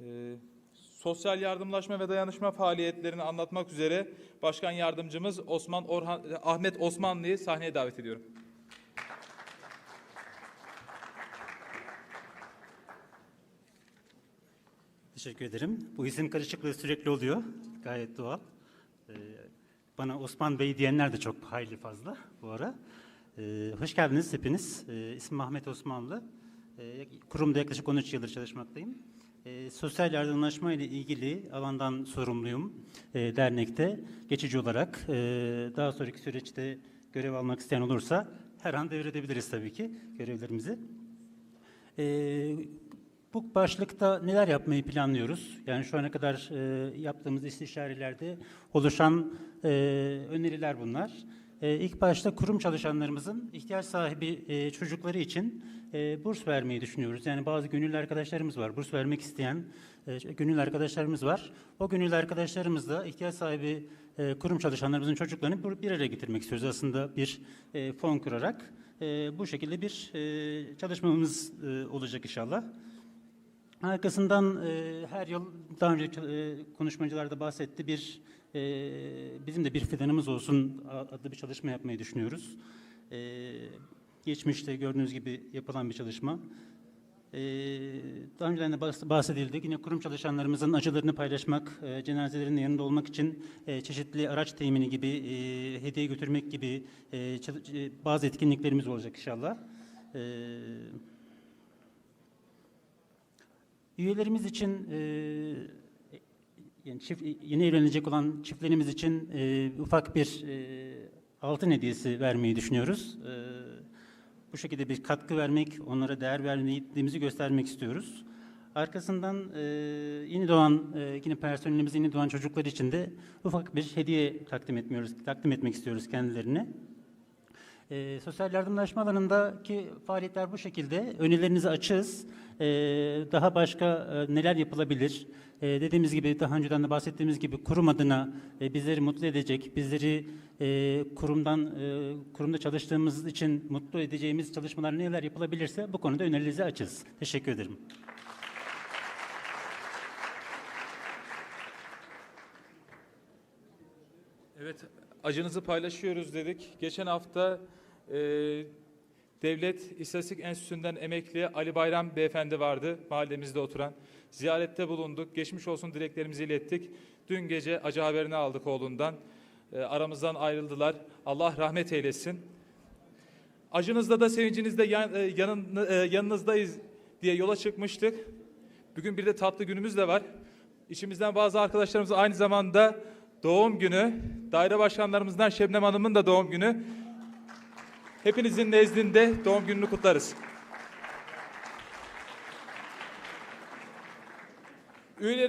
Ee, sosyal yardımlaşma ve dayanışma faaliyetlerini anlatmak üzere Başkan Yardımcımız Osman Orhan, Ahmet Osmanlı'yı sahneye davet ediyorum. Teşekkür ederim. Bu isim karışıklığı sürekli oluyor. Gayet doğal. Ee, bana Osman Bey diyenler de çok hayli fazla bu ara. Ee, hoş geldiniz hepiniz. Ee, Ahmet Osmanlı. Kurumda yaklaşık 13 yıldır çalışmaktayım. Ee, sosyal yardımlaşma ile ilgili alandan sorumluyum ee, dernekte. Geçici olarak ee, daha sonraki süreçte görev almak isteyen olursa her an devredebiliriz tabii ki görevlerimizi. Ee, bu başlıkta neler yapmayı planlıyoruz? Yani şu ana kadar e, yaptığımız istişarelerde oluşan e, öneriler bunlar. E, ilk başta kurum çalışanlarımızın ihtiyaç sahibi e, çocukları için e, burs vermeyi düşünüyoruz. Yani bazı gönüllü arkadaşlarımız var, burs vermek isteyen e, gönüllü arkadaşlarımız var. O gönüllü arkadaşlarımızla ihtiyaç sahibi kurum çalışanlarımızın çocuklarını bir- araya getirmek istiyoruz. Aslında bir fon kurarak bu şekilde bir çalışmamız olacak inşallah. Arkasından e, her yıl daha önce e, konuşmacılar da bahsetti bir e, bizim de bir fidanımız olsun adlı bir çalışma yapmayı düşünüyoruz. E, geçmişte gördüğünüz gibi yapılan bir çalışma. E, daha önceden de bahs- bahsedildi. Yine kurum çalışanlarımızın acılarını paylaşmak, e, cenazelerinin yanında olmak için e, çeşitli araç temini gibi, e, hediye götürmek gibi e, e, bazı etkinliklerimiz olacak inşallah. E, Üyelerimiz için e, yani çift, yeni evlenecek olan çiftlerimiz için e, ufak bir e, altın hediyesi vermeyi düşünüyoruz. E, bu şekilde bir katkı vermek, onlara değer verdiğimizi göstermek istiyoruz. Arkasından e, yeni doğan e, yine personelimiz yeni doğan çocuklar için de ufak bir hediye takdim etmiyoruz, takdim etmek istiyoruz kendilerine. E, sosyal yardımlaşma alanındaki faaliyetler bu şekilde. Önerilerinizi açığız. E, daha başka e, neler yapılabilir? E, dediğimiz gibi, daha önceden de bahsettiğimiz gibi kurum adına e, bizleri mutlu edecek, bizleri e, kurumdan, e, kurumda çalıştığımız için mutlu edeceğimiz çalışmalar neler yapılabilirse bu konuda önerilerinizi açığız. Teşekkür ederim. Evet, acınızı paylaşıyoruz dedik. Geçen hafta e, Devlet İstatistik Enstitüsü'nden emekli Ali Bayram Beyefendi vardı mahallemizde oturan. Ziyarette bulunduk, geçmiş olsun dileklerimizi ilettik. Dün gece acı haberini aldık oğlundan. E, aramızdan ayrıldılar. Allah rahmet eylesin. Acınızda da sevincinizde yan, e, yanın, e, yanınızdayız diye yola çıkmıştık. Bugün bir de tatlı günümüz de var. İçimizden bazı arkadaşlarımız aynı zamanda doğum günü. Daire başkanlarımızdan Şebnem Hanım'ın da doğum günü. Hepinizin nezdinde doğum gününü kutlarız. Üyeleri